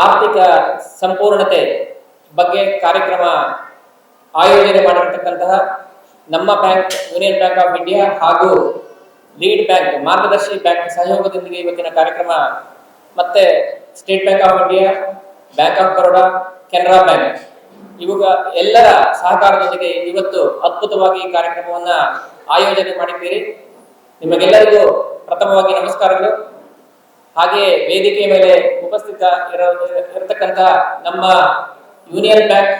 ಆರ್ಥಿಕ ಸಂಪೂರ್ಣತೆ ಬಗ್ಗೆ ಕಾರ್ಯಕ್ರಮ ಆಯೋಜನೆ ಮಾಡಿರತಕ್ಕಂತಹ ನಮ್ಮ bank, union bank of India ಹಾಗೂ ಲೀಡ್ ಬ್ಯಾಂಕ್, ಮಾರ್ಗದರ್ಶಿ ಬ್ಯಾಂಕ್ ಸಹಯೋಗದೊಂದಿಗೆ ಇವತ್ತಿನ ಕಾರ್ಯಕ್ರಮ. ಮತ್ತೆ state bank of India, bank of Baroda, Canara bank. ಇವಾಗ ಎಲ್ಲರ ಸಹಕಾರದೊಂದಿಗೆ ಇವತ್ತು ಅದ್ಭುತವಾಗಿ ಈ ಕಾರ್ಯಕ್ರಮವನ್ನ ಆಯೋಜನೆ ಮಾಡಿದ್ದೀರಿ. ನಿಮಗೆಲ್ಲರಿಗೂ ಪ್ರಥಮವಾಗಿ ನಮಸ್ಕಾರಗಳು. ಹಾಗೆ ವೇದಿಕೆ ಮೇಲೆ ಉಪಸ್ಥಿತ ಇರೋ ಇರತಕ್ಕಂತ ನಮ್ಮ ಯೂನಿಯನ್ ಬ್ಯಾಂಕ್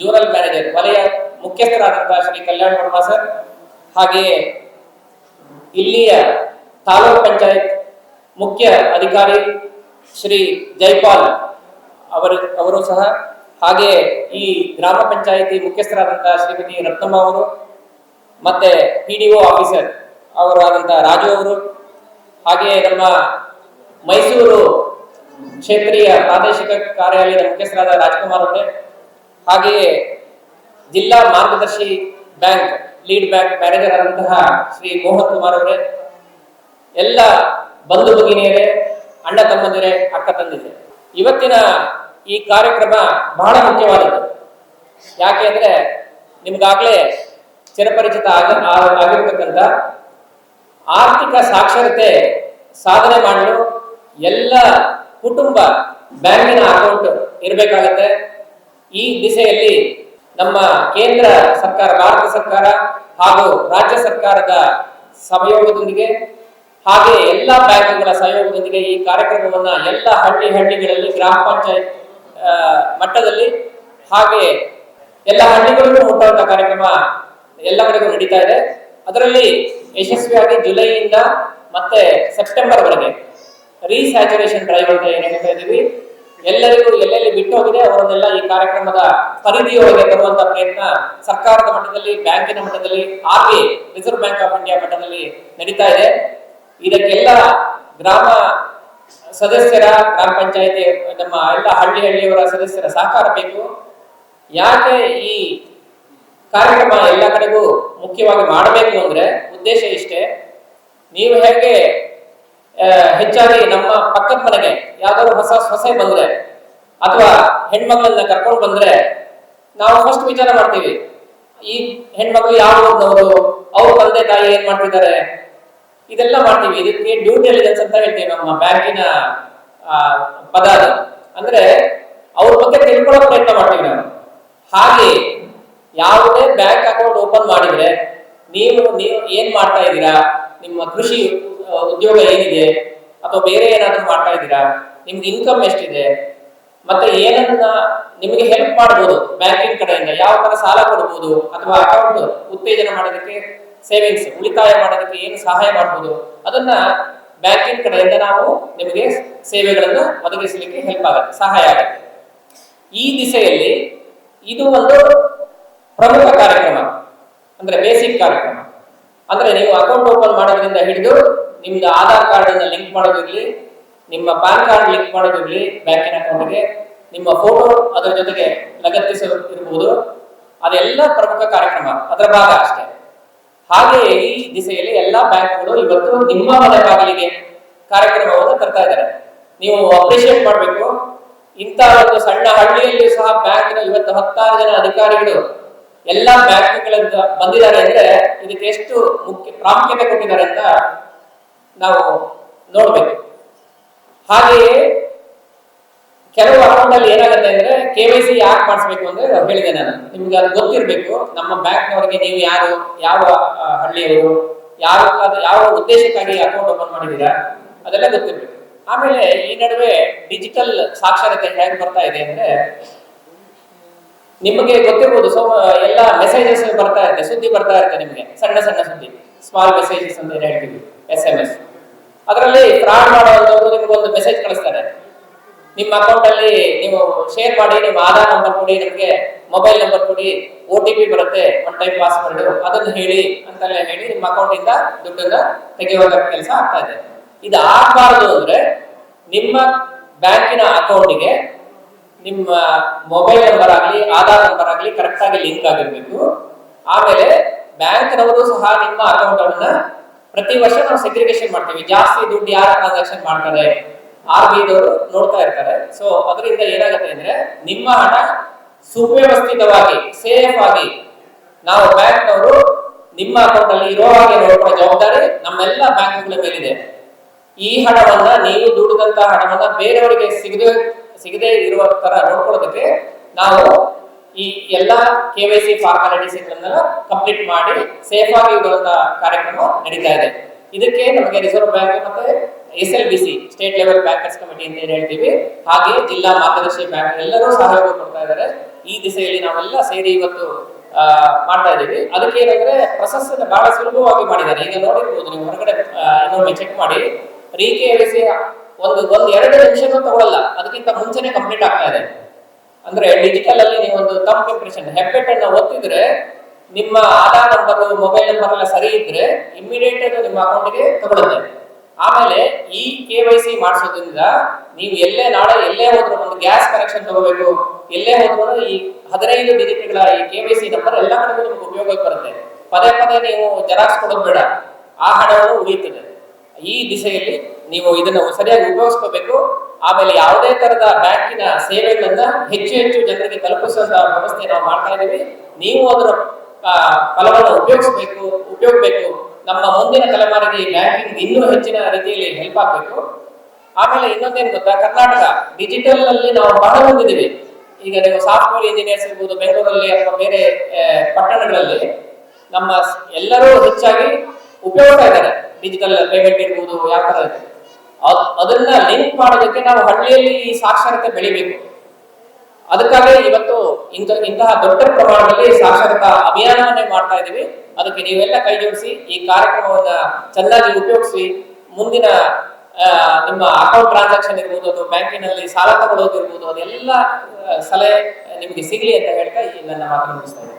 ಜೋನಲ್ ಮ್ಯಾನೇಜರ್, ವಲಯ ಮುಖ್ಯಸ್ಥರಾದಂತಹ ಶ್ರೀ ಕಲ್ಯಾಣ ವರ್ಮಾ ಸರ್, ಹಾಗೆಯೇ ಇಲ್ಲಿಯ ತಾಲೂಕ್ ಪಂಚಾಯತ್ ಮುಖ್ಯ ಅಧಿಕಾರಿ ಶ್ರೀ ಜೈಪಾಲ್ ಅವರು ಅವರು ಸಹ ಹಾಗೆ ಈ ಗ್ರಾಮ ಪಂಚಾಯಿತಿ ಮುಖ್ಯಸ್ಥರಾದಂತಹ ಶ್ರೀಮತಿ ರತ್ನಮ್ಮ ಅವರು, ಮತ್ತೆ ಪಿ ಡಿ ಒ ಆಫೀಸರ್ ಅವರಾದಂತಹ ರಾಜು ಅವರು ಹಾಗೆ ನಮ್ಮ ಮೈಸೂರು ಕ್ಷೇತ್ರೀಯ ಪ್ರಾದೇಶಿಕ ಕಾರ್ಯಾಲಯದ ಮುಖ್ಯಸ್ಥರಾದ ರಾಜ್ಕುಮಾರ್ ಅವರೇ, ಹಾಗೆಯೇ ಜಿಲ್ಲಾ ಮಾರ್ಗದರ್ಶಿ ಬ್ಯಾಂಕ್ ಲೀಡ್ ಬ್ಯಾಂಕ್ ಮ್ಯಾನೇಜರ್ ಆದಂತಹ ಶ್ರೀ ಮೋಹನ್ ಕುಮಾರ್ ಅವರೇ, ಎಲ್ಲ ಬಂಧು ಭಗಿನಿಯರೇ, ಅಣ್ಣ ತಮ್ಮಂದಿರೇ, ಅಕ್ಕ ತಂದಿದೆ ಇವತ್ತಿನ ಈ ಕಾರ್ಯಕ್ರಮ ಬಹಳ ಮುಖ್ಯವಾದದ್ದು. ಯಾಕೆ ಅಂದ್ರೆ ನಿಮ್ಗಾಗ್ಲೇ ಚಿರಪರಿಚಿತ ಆಗ ಆಗಿರ್ತಕ್ಕಂಥ ಆರ್ಥಿಕ ಸಾಕ್ಷರತೆ ಸಾಧನೆ ಮಾಡಲು ಎಲ್ಲ ಕುಟುಂಬ ಬ್ಯಾಂಕಿನ ಅಕೌಂಟ್ ಇರಬೇಕಾಗತ್ತೆ. ಈ ದಿಸೆಯಲ್ಲಿ ನಮ್ಮ ಕೇಂದ್ರ ಸರ್ಕಾರ, ಭಾರತ ಸರ್ಕಾರ ಹಾಗೂ ರಾಜ್ಯ ಸರ್ಕಾರದ ಸಹಯೋಗದೊಂದಿಗೆ ಹಾಗೆ ಎಲ್ಲ ಬ್ಯಾಂಕ್ಗಳ ಸಹಯೋಗದೊಂದಿಗೆ ಈ ಕಾರ್ಯಕ್ರಮವನ್ನು ಎಲ್ಲ ಹಳ್ಳಿ ಹಳ್ಳಿಗಳಲ್ಲಿ, ಗ್ರಾಮ ಪಂಚಾಯತ್ ಮಟ್ಟದಲ್ಲಿ ಹಾಗೆ ಎಲ್ಲ ಹಳ್ಳಿಗಳಲ್ಲೂ ಮುಟ್ಟುವಂತ ಕಾರ್ಯಕ್ರಮ ಎಲ್ಲ ಕಡೆಗೂ ನಡೀತಾ ಇದೆ. ಅದರಲ್ಲಿ ಯಶಸ್ವಿಯಾಗಿ ಜುಲೈಯಿಂದ ಮತ್ತೆ ಸೆಪ್ಟೆಂಬರ್ ವರೆಗೆ ರೀಸ್ಯಾಚುರೇಷನ್ ಡ್ರೈವ್ ಅಂತ ಏನ್ ಹೇಳ್ತಾ ಇದೀವಿ ಎಲ್ಲರಿಗೂ ಎಲ್ಲೆಲ್ಲಿ ಬಿಟ್ಟು ಹೋಗಿದೆ ಅವರನ್ನೆಲ್ಲ ಈ ಕಾರ್ಯಕ್ರಮದ ಪರಿಧಿಯೊಳಗೆ ತರುವಂತ ಪ್ರಯತ್ನ ಸರ್ಕಾರದ ಮಟ್ಟದಲ್ಲಿ, ಬ್ಯಾಂಕಿನ ಮಟ್ಟದಲ್ಲಿ ಹಾಗೆ ರಿಸರ್ವ್ ಬ್ಯಾಂಕ್ ಆಫ್ ಇಂಡಿಯಾ ಮಟ್ಟದಲ್ಲಿ ನಡೀತಾ ಇದೆ. ಇದಕ್ಕೆಲ್ಲ ಗ್ರಾಮ ಸದಸ್ಯರ, ಗ್ರಾಮ ಪಂಚಾಯತಿ, ನಮ್ಮ ಎಲ್ಲ ಹಳ್ಳಿ ಹಳ್ಳಿಯವರ ಸದಸ್ಯರ ಸಹಕಾರ ಬೇಕು. ಯಾಕೆ ಈ ಕಾರ್ಯಕ್ರಮ ಎಲ್ಲ ಕಡೆಗೂ ಮುಖ್ಯವಾಗಿ ಮಾಡಬೇಕು ಅಂದ್ರೆ ಉದ್ದೇಶ ಇಷ್ಟೇ. ನೀವು ಹೇಗೆ ಹೆಚ್ಚಾಗಿ ನಮ್ಮ ಪಕ್ಕದ ಮನೆಗೆ ಯಾವ್ದಾದ್ರು ಹೊಸ ಸೊಸೆ ಬಂದ್ರೆ ಅಥವಾ ಹೆಣ್ಮಗಳನ್ನ ಕರ್ಕೊಂಡು ಬಂದ್ರೆ ನಾವು ಫಸ್ಟ್ ವಿಚಾರ ಮಾಡ್ತೀವಿ, ಈ ಹೆಣ್ಮಗಳು ಯಾವ ಅವ್ರ ತಂದೆ ತಾಯಿ ಏನ್ ಮಾಡ್ತಿದ್ದಾರೆ? ಇದೆಲ್ಲ ಮಾಡ್ತೀವಿ. ಇದಕ್ಕೆ ಡ್ಯೂ ಇಂಟೆಲಿಜೆನ್ಸ್ ಅಂತ ಹೇಳ್ತೀವಿ ನಮ್ಮ ಬ್ಯಾಂಕಿನ ಪದ ಅದು. ಅಂದ್ರೆ ಅವ್ರ ಬಗ್ಗೆ ತಿಳ್ಕೊಳ್ಳೋ ಪ್ರಯತ್ನ ಮಾಡ್ತೀವಿ ನಾವು. ಹಾಗೆ ಯಾವುದೇ ಬ್ಯಾಂಕ್ ಅಕೌಂಟ್ ಓಪನ್ ಮಾಡಿದ್ರೆ ನೀವು ನೀವು ಏನ್ ಮಾಡ್ತಾ ಇದ್ದೀರಾ? ನಿಮ್ಮ ಕೃಷಿ ಉದ್ಯೋಗ ಏನಿದೆ ಅಥವಾ ಬೇರೆ ಏನಾದರೂ ಮಾಡ್ತಾ ಇದ್ದೀರಾ? ನಿಮ್ಗೆ ಇನ್ಕಮ್ ಎಷ್ಟಿದೆ? ಮತ್ತೆ ಏನನ್ನ ನಿಮಗೆ ಹೆಲ್ಪ್ ಮಾಡಬಹುದು ಬ್ಯಾಂಕಿಂಗ್ ಕಡೆಯಿಂದ? ಯಾವ ತರ ಸಾಲ ಕೊಡಬಹುದು ಅಥವಾ ಅಕೌಂಟ್ ಉತ್ತೇಜನ ಮಾಡೋದಕ್ಕೆ ಸೇವಿಂಗ್ಸ್ ಉಳಿತಾಯ ಮಾಡೋದಕ್ಕೆ ಏನು ಸಹಾಯ ಮಾಡಬಹುದು ಅದನ್ನ ಬ್ಯಾಂಕಿಂಗ್ ಕಡೆಯಿಂದ ನಾವು ನಿಮಗೆ ಸೇವೆಗಳನ್ನು ಒದಗಿಸಲಿಕ್ಕೆ ಹೆಲ್ಪ್ ಆಗುತ್ತೆ, ಸಹಾಯ ಆಗುತ್ತೆ. ಈ ದಿಸೆಯಲ್ಲಿ ಇದು ಒಂದು ಪ್ರಮುಖ ಕಾರ್ಯಕ್ರಮ. ಅಂದ್ರೆ ಬೇಸಿಕ್ ಕಾರ್ಯಕ್ರಮ. ಅಂದ್ರೆ ನೀವು ಅಕೌಂಟ್ ಓಪನ್ ಮಾಡೋದ್ರಿಂದ ಹಿಡಿದು ನಿಮ್ದು ಆಧಾರ್ ಕಾರ್ಡ್ ಅನ್ನ ಲಿಂಕ್ ಮಾಡೋದಿರ್ಲಿ ನಿಮ್ಮ ಪ್ಯಾನ್ ಕಾರ್ಡ್ ಲಿಂಕ್ ಮಾಡೋದಿರ್ಲಿ ಬ್ಯಾಂಕಿನ ಅಕೌಂಟ್ಗೆ. ನಿಮ್ಮ ಫೋಟೋ ಅದರ ಜೊತೆಗೆ ಲಗತ್ತಿಸ ಇರಬಹುದು ಅದೆಲ್ಲ ಪ್ರಮುಖ ಕಾರ್ಯಕ್ರಮ, ಅದರ ಭಾಗ ಅಷ್ಟೇ. ಹಾಗೆಯೇ ಈ ದಿಸೆಯಲ್ಲಿ ಎಲ್ಲಾ ಬ್ಯಾಂಕ್ಗಳು ಇವತ್ತು ನಿಮ್ಮ ಮನೆ ಬಾಗಿಲಿಗೆ ಕಾರ್ಯಕ್ರಮವನ್ನು ತರ್ತಾ ಇದ್ದಾರೆ. ನೀವು ಅಪ್ರಿಶಿಯೇಟ್ ಮಾಡಬೇಕು. ಇಂತಹ ಒಂದು ಸಣ್ಣ ಹಳ್ಳಿಯಲ್ಲಿಯೂ ಸಹ ಬ್ಯಾಂಕಿನ ಇವತ್ತು ಹತ್ತಾರು ಜನ ಅಧಿಕಾರಿಗಳು ಎಲ್ಲಾ ಬ್ಯಾಂಕ್ಗಳಿಂದ ಬಂದಿದ್ದಾರೆ ಅಂದ್ರೆ ಇದಕ್ಕೆ ಎಷ್ಟು ಮುಖ್ಯ ಪ್ರಾಮುಖ್ಯತೆ ಕೊಟ್ಟಿದ್ದಾರೆ ಅಂತ ನಾವು ನೋಡ್ಬೇಕು. ಹಾಗೆಯೇ ಕೆಲವು ಅಕೌಂಟಲ್ಲಿ ಏನಾಗುತ್ತೆ ಅಂದ್ರೆ ಕೆ ವೈ ಸಿ ಯಾಕೆ ಮಾಡಿಸ್ಬೇಕು ಅಂದ್ರೆ ಹೇಳಿದೆ ನಾನು. ನಿಮ್ಗೆ ಅದು ಗೊತ್ತಿರಬೇಕು. ನಮ್ಮ ಬ್ಯಾಂಕ್ನವರಿಗೆ ನೀವು ಯಾರು, ಯಾವ ಹಳ್ಳಿಯವರು ಯಾವ ಯಾವ ಉದ್ದೇಶಕ್ಕಾಗಿ ಅಕೌಂಟ್ ಓಪನ್ ಮಾಡಿದ್ದೀರಾ, ಅದೆಲ್ಲ ಗೊತ್ತಿರಬೇಕು. ಆಮೇಲೆ ಈ ನಡುವೆ ಡಿಜಿಟಲ್ ಸಾಕ್ಷರತೆ ಹೇಗೆ ಬರ್ತಾ ಇದೆ ಅಂದ್ರೆ ನಿಮಗೆ ಗೊತ್ತಿರ್ಬೋದು. ಸೊ ಎಲ್ಲ ಮೆಸೇಜಸ್ ಬರ್ತಾ ಇರುತ್ತೆ, ಸುದ್ದಿ ಬರ್ತಾ ಇರುತ್ತೆ ನಿಮಗೆ. ಸಣ್ಣ ಸಣ್ಣ ಸುದ್ದಿ. ಸ್ಮಾಲ್ ಮೆಸೇಜಸ್ ಅಂತ ಹೇಳ್ತೀವಿ. ಎಸ್ ಎಂ ಎಸ್ ಅದರಲ್ಲಿ ಫ್ರಾಡ್ ಮಾಡುವಂಥವ್ರು ನಿಮ್ಗೆ ಒಂದು ಮೆಸೇಜ್ ಕಳಿಸ್ತಾರೆ. ನಿಮ್ಮ ಅಕೌಂಟ್ ಅಲ್ಲಿ ನೀವು ಶೇರ್ ಮಾಡಿ, ನಿಮ್ಮ ಆಧಾರ್ ನಂಬರ್ ಕೊಡಿ, ನಿಮಗೆ ಮೊಬೈಲ್ ನಂಬರ್ ಕೊಡಿ ಒ ಟಿ ಪಿ ಬರುತ್ತೆ ಒನ್ ಟೈಮ್ ಪಾಸ್ವರ್ಡ್ ಅದನ್ನು ಹೇಳಿ ಅಂತೆಲ್ಲ ಹೇಳಿ ನಿಮ್ಮ ಅಕೌಂಟ್ ಇಂದ ದುಡ್ಡನ್ನ ಕೆಲಸ ಆಗ್ತಾ ಇದೆ. ಇದು ಆಗಬಾರದು ಅಂದ್ರೆ ನಿಮ್ಮ ಬ್ಯಾಂಕಿನ ಅಕೌಂಟಿಗೆ ನಿಮ್ಮ ಮೊಬೈಲ್ ನಂಬರ್ ಆಗಲಿ, ಆಧಾರ್ ನಂಬರ್ ಆಗಲಿ ಕರೆಕ್ಟ್ ಆಗಿ ಲಿಂಕ್ ಆಗಿರ್ಬೇಕು. ಆಮೇಲೆ ಬ್ಯಾಂಕ್ನವರು ಸಹ ನಿಮ್ಮ ಅಕೌಂಟ್ ಅನ್ನ ಪ್ರತಿ ವರ್ಷ ನಾವು ಸೆಗ್ರಿಗೇಷನ್ ಮಾಡ್ತೀವಿ. ಜಾಸ್ತಿ ದುಡ್ಡು ಯಾರು ಟ್ರಾನ್ಸಾಕ್ಷನ್ ಮಾಡ್ತಾರೆ? ಆರ್ ಬಿ ಐದವರು ನೋಡ್ತಾ ಇರ್ತಾರೆ. ಸೊ ಅದರಿಂದ ಏನಾಗುತ್ತೆ ಅಂದ್ರೆ, ನಿಮ್ಮ ಹಣ ಸುವ್ಯವಸ್ಥಿತವಾಗಿ ಸೇಫ್ ಆಗಿ ನಾವು ಬ್ಯಾಂಕ್ನವರು ನಿಮ್ಮ ಅಕೌಂಟ್ ಅಲ್ಲಿ ಇರೋ ಹಾಗೆ ನೋಡ್ಕೊಳ್ಳೋ ಜವಾಬ್ದಾರಿ ನಮ್ಮೆಲ್ಲ ಬ್ಯಾಂಕ್ಗಳ ಮೇಲಿದೆ. ಈ ಹಣವನ್ನ ನೀವು ದುಡಿದಂತಹ ಹಣವನ್ನ ಬೇರೆಯವರಿಗೆ ಸಿಗದೆ ಸಿಗದೆ ಇರುವ ತರ ನೋಡ್ಕೊಳ್ಳೋದಕ್ಕೆ ನಾವು ಈ ಎಲ್ಲ K Y C formalities complete ಮಾಡಿ ಸೇಫ್ ಆಗಿ ಬರುವಂತ ಕಾರ್ಯಕ್ರಮ ನಡೀತಾ ಇದೆ. ಇದಕ್ಕೆ ನಮಗೆ ರಿಸರ್ವ್ ಬ್ಯಾಂಕ್ ಮತ್ತೆ S L B C state level bankers committee ಅಂತ ಹೇಳ್ತೀವಿ. ಹಾಗೆ ಜಿಲ್ಲಾ ಮಾರ್ಗದರ್ಶಿ ಬ್ಯಾಂಕ್ ಎಲ್ಲರೂ ಸಹಯೋಗ ಕೊಡ್ತಾ ಇದ್ದಾರೆ. ಈ ದಿಸೆಯಲ್ಲಿ ನಾವೆಲ್ಲ ಸೇರಿ ಇವತ್ತು ಮಾಡ್ತಾ ಇದ್ದೀವಿ. ಅದಕ್ಕೆ ಏನಂದ್ರೆ ಪ್ರೊಸೆಸ್ ಬಹಳ ಸುಲಭವಾಗಿ ಮಾಡಿದ್ದಾರೆ. ಈಗ ನೋಡಿರ್ಬೋದು ನೀವು ಹೊರಗಡೆ ಇನ್ನೊಮ್ಮೆ ಚೆಕ್ ಮಾಡಿ. ರೀ ಕೆ ಒಂದು ಒಂದು ಎರಡು ನಿಮಿಷನೂ ತಗೊಳ್ಳಲ್ಲ ಅದಕ್ಕಿಂತ ಮುಂಚೆನೆ ಕಂಪ್ಲೀಟ್ ಆಗ್ತಾ ಇದೆ. ಅಂದ್ರೆ ಡಿಜಿಟಲ್ ಅಲ್ಲಿ ನೀವು ಒಂದು ತಂಪ್ ಇಂಪ್ರೆಷನ್ ಹೆಬ್ಬೆಟ್ ಅನ್ನ ಒತ್ತಿದ್ರೆ ನಿಮ್ಮ ಆಧಾರ್ ನಂಬರ್ ಮೊಬೈಲ್ ನಂಬರ್ ಎಲ್ಲ ಸರಿ ಇದ್ರೆ ಇಮಿಡಿಯೇಟ್ ಅದು ನಿಮ್ಮ ಅಕೌಂಟ್ಗೆ ತಗೊಳುತ್ತೆ. ಆಮೇಲೆ ಈ ಕೆ ವೈ ಸಿ ಮಾಡಿಸೋದ್ರಿಂದ ನೀವು ಎಲ್ಲೇ ನಾಳೆ ಎಲ್ಲೇ ಹೋದ್ರು ಒಂದು ಗ್ಯಾಸ್ ಕನೆಕ್ಷನ್ ತಗೋಬೇಕು, ಎಲ್ಲೇ ಹೋದ್ರು ಈ ಹದಿನೈದು ಡಿಜಿಟ್ಗಳ ಈ ಕೆ ವೈ ಸಿ ನಂಬರ್ ಎಲ್ಲ ಕಡೆಗೂ ನಿಮ್ಗೆ ಉಪಯೋಗಕ್ಕೆ ಬರುತ್ತೆ. ಪದೇ ಪದೇ ನೀವು ಜೆರಾಕ್ಸ್ ಕೊಡೋದು ಬೇಡ. ಆ ಹಣವನ್ನು ಉಳಿಯುತ್ತದೆ. ಈ ದಿಸೆಯಲ್ಲಿ ನೀವು ಇದನ್ನು ಸರಿಯಾಗಿ ಉಪಯೋಗಿಸ್ಕೋಬೇಕು. ಆಮೇಲೆ ಯಾವುದೇ ತರದ ಬ್ಯಾಂಕಿನ ಸೇವೆಗಳನ್ನ ಹೆಚ್ಚು ಹೆಚ್ಚು ಜನರಿಗೆ ತಲುಪಿಸುವಂತಹ ವ್ಯವಸ್ಥೆ ನಾವು ಮಾಡ್ತಾ ಇದ್ದೀವಿ. ನೀವು ಅದರ ಫಲವನ್ನು ಉಪಯೋಗಿಸಬೇಕು, ಉಪಯೋಗಬೇಕು. ನಮ್ಮ ಮುಂದಿನ ತಲೆಮಾರಿಗೆ ಬ್ಯಾಂಕಿಂಗ್ ಇನ್ನೂ ಹೆಚ್ಚಿನ ರೀತಿಯಲ್ಲಿ ಹೆಲ್ಪ್ ಆಗಬೇಕು. ಆಮೇಲೆ ಇನ್ನೊಂದೇನು ಗೊತ್ತಾ? ಕರ್ನಾಟಕ ಡಿಜಿಟಲ್ ಅಲ್ಲಿ ನಾವು ಬಹಳ ಹೊಂದಿದ್ದೀವಿ. ಈಗ ನೀವು ಸಾಫ್ಟ್ವೇರ್ ಇಂಜಿನಿಯರ್ಸ್ ಇರ್ಬೋದು, ಬೆಂಗಳೂರಲ್ಲಿ ಅಥವಾ ಬೇರೆ ಪಟ್ಟಣಗಳಲ್ಲಿ ನಮ್ಮ ಎಲ್ಲರೂ ಹೆಚ್ಚಾಗಿ ಉಪಯೋಗ ಇದ್ದಾರೆ. ಡಿಜಿಟಲ್ ಪೇಮೆಂಟ್ ಇರ್ಬೋದು, ಯಾವ ತರ ಅದನ್ನ ಲಿಂಕ್ ಮಾಡೋದಕ್ಕೆ ನಾವು ಹಳ್ಳಿಯಲ್ಲಿ ಈ ಸಾಕ್ಷರತೆ ಬೆಳಿಬೇಕು. ಅದಕ್ಕಾಗಿ ಇವತ್ತು ಇಂತ ಇಂತಹ ದೊಡ್ಡ ಪ್ರಮಾಣದಲ್ಲಿ ಸಾಕ್ಷರತಾ ಅಭಿಯಾನವನ್ನೇ ಮಾಡ್ತಾ ಇದ್ದೀವಿ. ಅದಕ್ಕೆ ನೀವೆಲ್ಲ ಕೈ ಜೋಡಿಸಿ ಈ ಕಾರ್ಯಕ್ರಮವನ್ನ ಚೆನ್ನಾಗಿ ಉಪಯೋಗಿಸಿ. ಮುಂದಿನ ನಿಮ್ಮ ಅಕೌಂಟ್ ಟ್ರಾನ್ಸಾಕ್ಷನ್ ಇರ್ಬೋದು ಅಥವಾ ಬ್ಯಾಂಕಿನಲ್ಲಿ ಸಾಲ ತಗೊಳ್ಳೋದಿರ್ಬೋದು ಅದೆಲ್ಲ ಸಲಹೆ ನಿಮಗೆ ಸಿಗ್ಲಿ ಅಂತ ಹೇಳ್ತಾ ಈ ನನ್ನ ಮಾತನ್ನು ಮುಗಿಸ್ತಾ